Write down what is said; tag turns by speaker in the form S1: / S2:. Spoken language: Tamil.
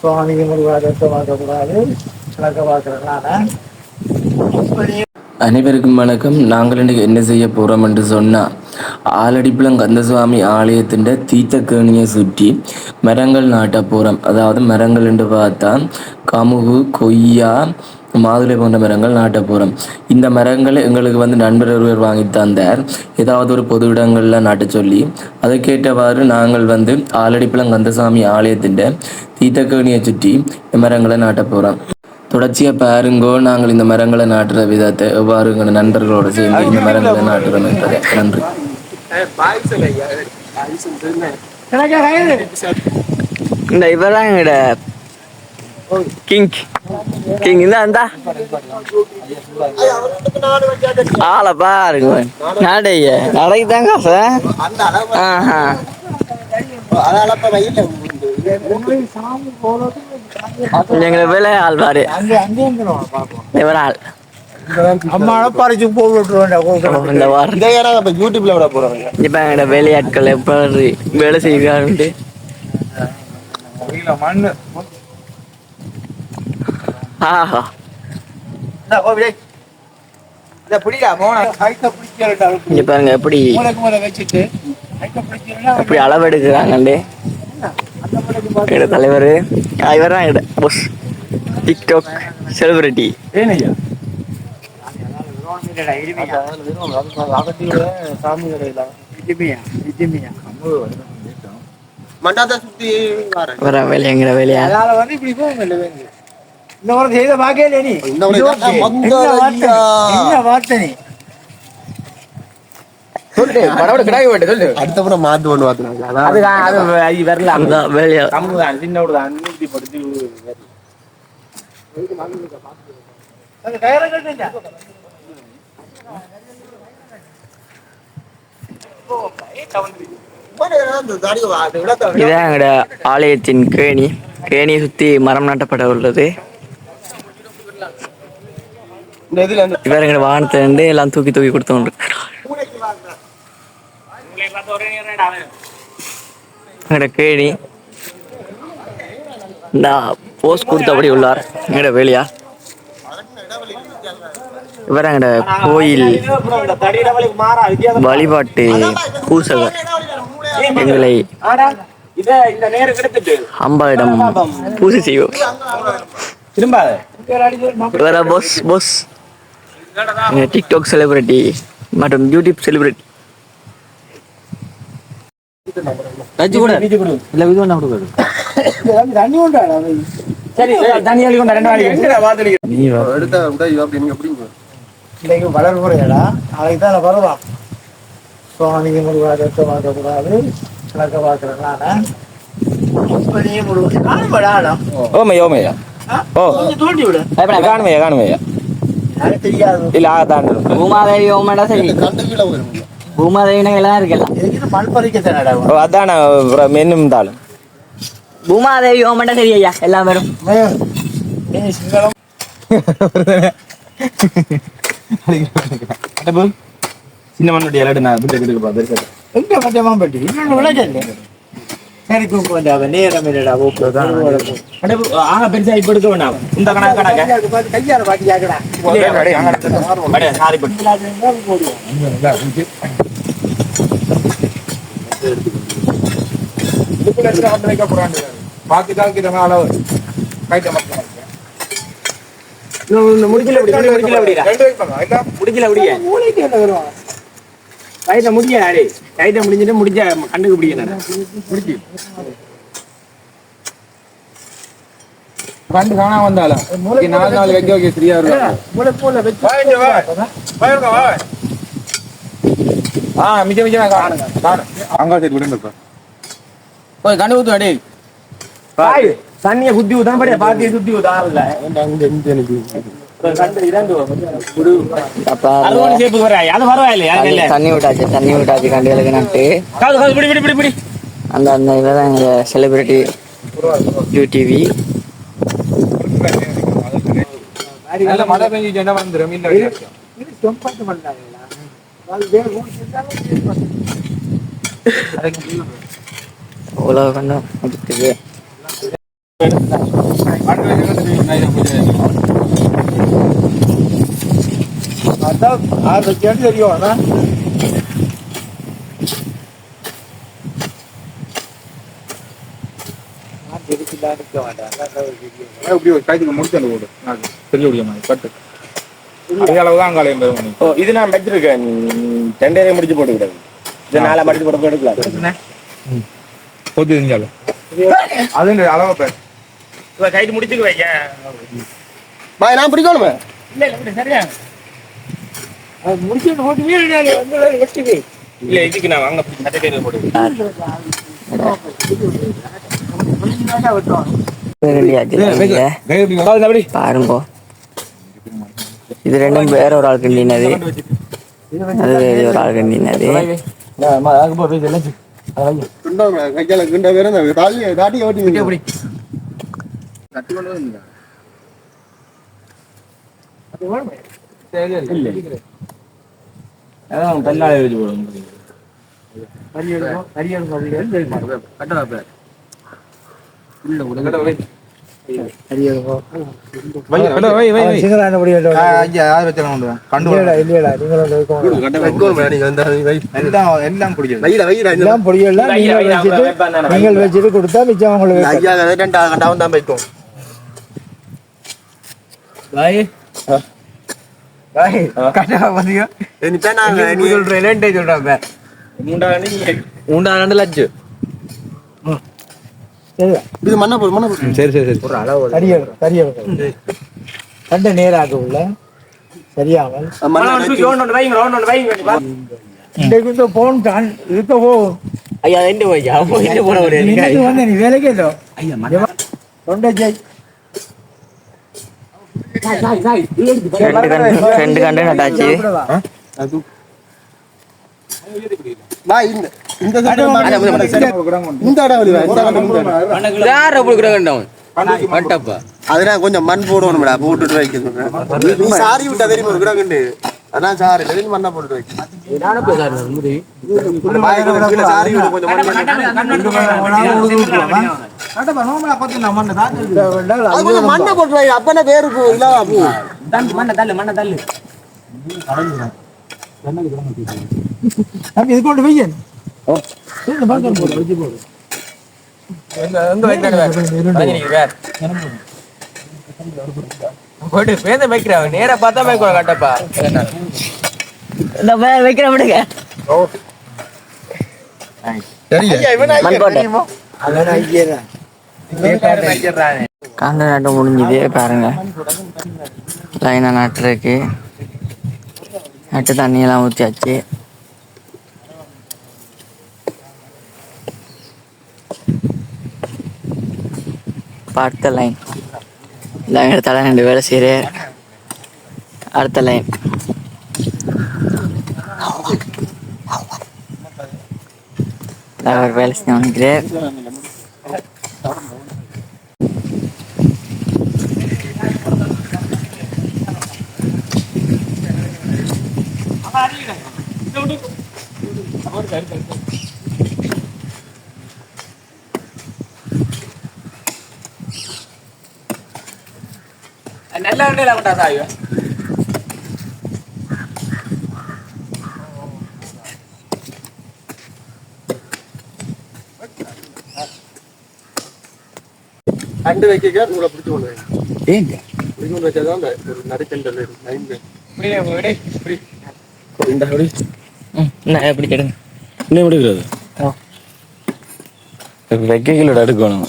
S1: சுவாமிக்கு
S2: அனைவருக்கும் வணக்கம். நாங்கள் இன்றைக்கு என்ன செய்ய போகிறோம் என்று சொன்னால் ஆலடிப்புலம் கந்தசுவாமி ஆலயத்தின் தீர்த்தக்கேணியை சுற்றி மரங்கள் நாட்ட போகிறோம் அதாவது மரங்கள் என்று பார்த்தா கமுகு கொய்யா மாதுளை போன்ற மரங்கள் நாட்ட போகிறோம் இந்த மரங்களை எங்களுக்கு வந்து நண்பர் ஒருவர் வாங்கி தந்தார். ஏதாவது ஒரு பொது இடங்களில் நாட்ட சொல்லி அதுக்கேற்றவாறு நாங்கள் வந்து ஆலடிப்புலம் கந்தசாமி ஆலயத்தின் தீர்த்தக்கேணியை சுற்றி மரங்களை நாட்ட போகிறோம் தொடர்ச்சியாக பாருங்கோ நாங்கள் இந்த மரங்களை நாட்டுற விதத்தை எவ்வாறு எங்கள் நண்பர்களோடு சேர்ந்து இந்த மரங்களை நாட்டுறோம் என்பதை. நன்றி.
S3: இந்த இவதான் எங்கட இந்த அந்த ஆளை பாருங்க நடைய நடைக்கு காசு ஆஹா எங்களை வேலை ஆள் பாரு இவர் ஆள்
S1: பறிச்சு போய் விட்டுருவேன்
S3: இந்த வாரம்
S4: யூடியூப்ல விட போறாங்க
S3: இப்ப எங்கட வேலையாட்கள் எப்படி வேலை செய்கிறாரு
S1: மண்ணு
S3: ஆஹா. இங்க பாருங்க எப்படி எப்படி அளவெடுக்கிறாங்கண்டே தலைவர். இவர் தான் பொஸ் டிக்டாக் செலிபிரிட்டி வர. வேலையங்கிற வேலையா
S1: அதனால வந்து இப்படி போகும் இல்லை வேங்க இந்த செய்த பாக்கே
S4: இந்த
S1: என்ன வார்த்தை? நீ
S2: சொல்லு கிடாய் சொல்லு.
S4: அடுத்த மாத்து மாத்துனாங்க.
S1: அது வரல.
S3: வேலையா?
S1: சின்ன படுத்து
S3: இதான் எங்கட ஆலயத்தின் கேணி. கேணியை சுத்தி மரம் நாட்டப்பட உள்ளது.
S4: இந்த இதுல அந்த
S3: இவர் இருந்து எல்லாம் தூக்கி தூக்கி கொடுத்தோம் எங்கட கேணி. இந்த போஸ்ட் கொடுத்தபடி உள்ளார். எங்கட வேலையா? இவர் எங்கட கோயில் வழிபாட்டு பூசகர். எங்களை அம்பாவிடம் பூஜை செய்வோம்.
S1: திரும்ப
S3: பொஸ் பொஸ். டிக்டாக் செலிபிரிட்டி மற்றும் யூடியூப் செலிபிரிட்டி இல்ல இது ஒண்ணா கொடுக்குது.
S1: தண்ணி உண்டா சரி தண்ணி அள்ளி கொண்டா ரெண்டு வாடி.
S4: எடுத்த விட இது அப்படி நீங்க எப்படிங்க?
S1: இன்னைக்கு வளர் முறையடா. நாளைக்கு தான் வருவான். சுவாமிக்கு முருகா தத்துவாக்க கூடாது. கணக்க பார்க்குறேன் நான். இப்படியே முருகன் காணும்படா ஆடம்
S2: ஓமையா ஓமையா. ஓ.
S1: கொஞ்சம் தோண்டி விடு.
S2: காணுமையா காணுமையா? இல்ல ஆ தான்
S3: பூமாதேவி ஓமடா சரி. பூமாதேவினா எல்லாம் இருக்கலாம்
S2: ஓ அதான மென்னும் தாளும்
S3: பூமாதேவி ஓமடா சரி ஐயா. எல்லாம் வரும்.
S1: நீ சிங்களம்
S2: சின்ன மண்ணுடைய இல்லாட்டி நான் வீட்டுக்கு எடுக்க பார்த்து
S1: எங்க பஞ்சமா பட்டி இன்னொன்று விளைச்சல் வந்தா அவன் நேரம் இல்லடா ஓகே
S2: ஆக பெருசா இப்ப எடுக்க வேண்டாம் இந்த கணக்கு கணக்கு
S1: கையால பாட்டி கேக்கடா
S2: சாரி
S1: முடிக்கல அப்படி முடிக்கல அப்படிடா முடிக்கல அப்படியே கைட்ட முடிய அடே கைட்ட முடிஞ்சிட்டு முடிஞ்ச கண்ணுக்கு பிடிக்கணும் முடிச்சு
S5: கண்டு காணாம வந்தாலும். நாலு நாள் வைக்க வைக்க ஃப்ரீயா இருக்கும் ஆ மிச்சம் மிச்சம் காணுங்க. காணும் அங்க சரி விடுங்க இப்ப.
S2: போய் கண்டு ஊத்து அடி.
S1: பாய் தண்ணிய குத்தி ஊதான் படியா பாத்திய சுத்தி ஊதான் இல்ல
S3: தண்ணி விட்டாச்சு தண்ணி விட்டாச்சு கண்டுகளுக்கு நட்டு. அந்த அந்த இவதான் எங்க செலிபிரிட்டி
S5: மழை பெஞ்சு என்ன வந்துடும்
S3: கண்டம் இருக்குது
S1: அதான் ஆறு லட்சம் தெரியும் அதான்.
S4: இது நான் வச்சிருக்கேன் டெண்டரே முடிச்சு போட்டுக்கிறது இது நாளை மடிச்சு போட்டு எடுக்கலாம்.
S5: பொது அது அளவை பேர்.
S4: கைட்டு முடிச்சுக்கு வைக்க பாய் நான் பிடிக்கணுமே?
S1: முடிச்சுட்டு போட்டு
S4: இல்ல இதுக்கு நான் வாங்க கட்டை போட்டு
S3: ரெடியாச்சு பாருங்க. இது ரெண்டும் வேற ஒரு ஆள் கிண்டினது. அது வேற ஒரு ஆள் கிண்டினது.
S4: கையால கிண்ட வேற தாலி தாட்டி ஓட்டி
S5: அதான் தன்னாலே வச்சு போடும்
S1: கறி எடுக்கும் கறி எடுக்கும் அப்படின்னு
S5: கட்டடா பேர் உள்ள
S1: வைக்கணும்
S5: எல்லாம்
S1: நீங்கள் வச்சுட்டு நீங்கள் வச்சுட்டு கொடுத்தா மிச்சம் உங்களுக்கு
S4: ஐயா
S3: லட்சம்
S1: சரியா
S4: இது மண்ணா போடு மண்ணா போடு.
S5: சரி சரி சரி.
S1: கறி எடுக்கும் கறி எடுக்கும் ரெண்டு நேராக உள்ள. சரியாமல் இந்த போன் தான் இருக்க போகும்
S3: ஐயா போயிட்டு போன ஒரு
S1: இன்னைக்கு வந்து நீ வேலைக்கே இல்லை தொண்டை ஜெய்
S3: ரெண்டு கண்டு ரெண்டு கண்டு நட்டாச்சு
S4: பாய் இந்த இந்த side
S1: அட,
S4: அட,
S1: அட,
S4: இந்த side. இந்த இடம் வழி வா, இந்த இடம் இந்த இடம். அதெல்லாம் கொஞ்சம் மண் போடணும்டா போட்டுட்டு வைக்க சொல்றேன் நீ சாரி விட்டா தெரியுமா ஒரு அதான் சாரி தெரியும் மண்ணா போட்டுட்டு வைக்க பாய், கொஞ்சம் கீழே சாரி மண் மண்ணு. போட்டு வை அப்பனே பேருக்கு இல்லாம பூ
S1: தம்பி இது கொண்டு வையன். இந்த பக்கம் போடு வச்சு போடு
S3: போயிட்டு பேந்த வைக்கிறவன் நேரா பார்த்தா வைக்கிறோம் கட்டப்பா. வைக்கிற விடுங்க. காந்த நாட்டம் முடிஞ்சது பாருங்க. லைனாக நட்டுருக்கு நட்டு தண்ணியெல்லாம் ஊற்றியாச்சு அடுத்த லைன். லைன் எடுத்தாலும் ரெண்டு வேலை செய்கிறேன் அடுத்த லைன் வேலை செஞ்சு நினைக்கிறேன் வண்டியில கொண்டா சாய்வு
S4: கண்டு வைக்க உங்களை பிடிச்சு கொண்டு பிடிச்சு கொண்டு வச்சாதான் அந்த ஒரு நடுக்கண்டல் லைன்
S3: என்ன எப்படி கேடுங்க
S2: என்ன எடுக்கிறது வைக்கைகளோட அடுக்கணும்